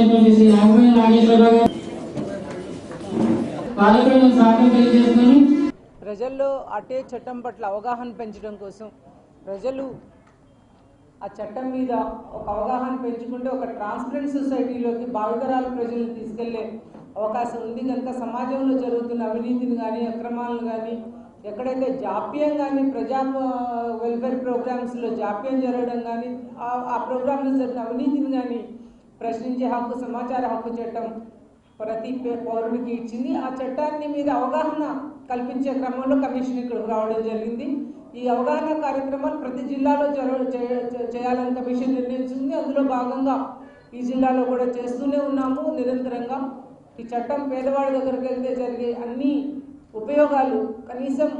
నాగేశ్వరరావు గారు తెలియజేస్తున్నాను ప్రజల్లో అటే చట్టం పట్ల అవగాహన పెంచడం కోసం ప్రజలు ఆ చట్టం మీద ఒక అవగాహన పెంచుకుంటే ఒక ట్రాన్స్పరెంట్ సొసైటీలోకి భావితరాల ప్రజలను తీసుకెళ్ళే అవకాశం ఉంది. కనుక సమాజంలో జరుగుతున్న అవినీతిని కానీ అక్రమాలను కానీ ఎక్కడైతే జాప్యం కానీ ప్రజా వెల్ఫేర్ ప్రోగ్రామ్స్లో జాప్యం జరగడం కానీ ఆ- ప్రోగ్రామ్లో జరిగిన అవినీతిని కానీ ప్రశ్నించే హక్కు సమాచార హక్కు చట్టం ప్రతి పే- పౌరుడికి ఇచ్చింది. ఆ చట్టాన్ని మీద అవగాహన కల్పించే క్రమంలో కమిషన్ ఇక్కడికి రావడం జరిగింది. ఈ అవగాహన కార్యక్రమాలు ప్రతి జిల్లాలో జరగ చేయాలని కమిషన్ నిర్ణయించింది. అందులో భాగంగా ఈ జిల్లాలో కూడా చేస్తూనే ఉన్నాము. నిరంతరంగా ఈ చట్టం పేదవాడి దగ్గరికి వెళ్తే జరిగే అన్ని ఉపయోగాలు కనీసం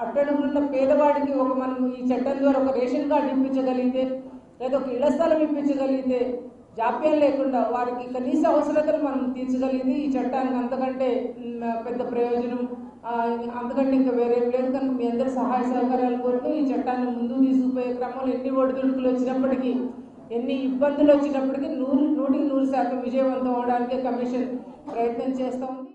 అట్టడుగున్న పేదవాడికి ఒక మనం ఈ చట్టం ద్వారా ఒక రేషన్ కార్డు ఇప్పించగలిగితే లేదా ఒక ఇళ్ళ స్థలం ఇప్పించగలిగితే జాప్యం లేకుండా వారికి కనీస అవసరతలు మనం తీర్చగలిగింది ఈ చట్టానికి. అంతకంటే పెద్ద ప్రయోజనం అంతకంటే ఇంకా వేరే లేదు. కనుక మీ అందరి సహాయ సహకారాలు కోరుతూ ఈ చట్టాన్ని ముందుకు తీసుకుపోయే క్రమంలో ఎన్ని ఒడిదుడుకులు వచ్చినప్పటికీ ఎన్ని ఇబ్బందులు వచ్చినప్పటికీ నూరు నూటికి నూరు శాతం విజయవంతం అవడానికే కమిషన్ ప్రయత్నం చేస్తూ ఉంది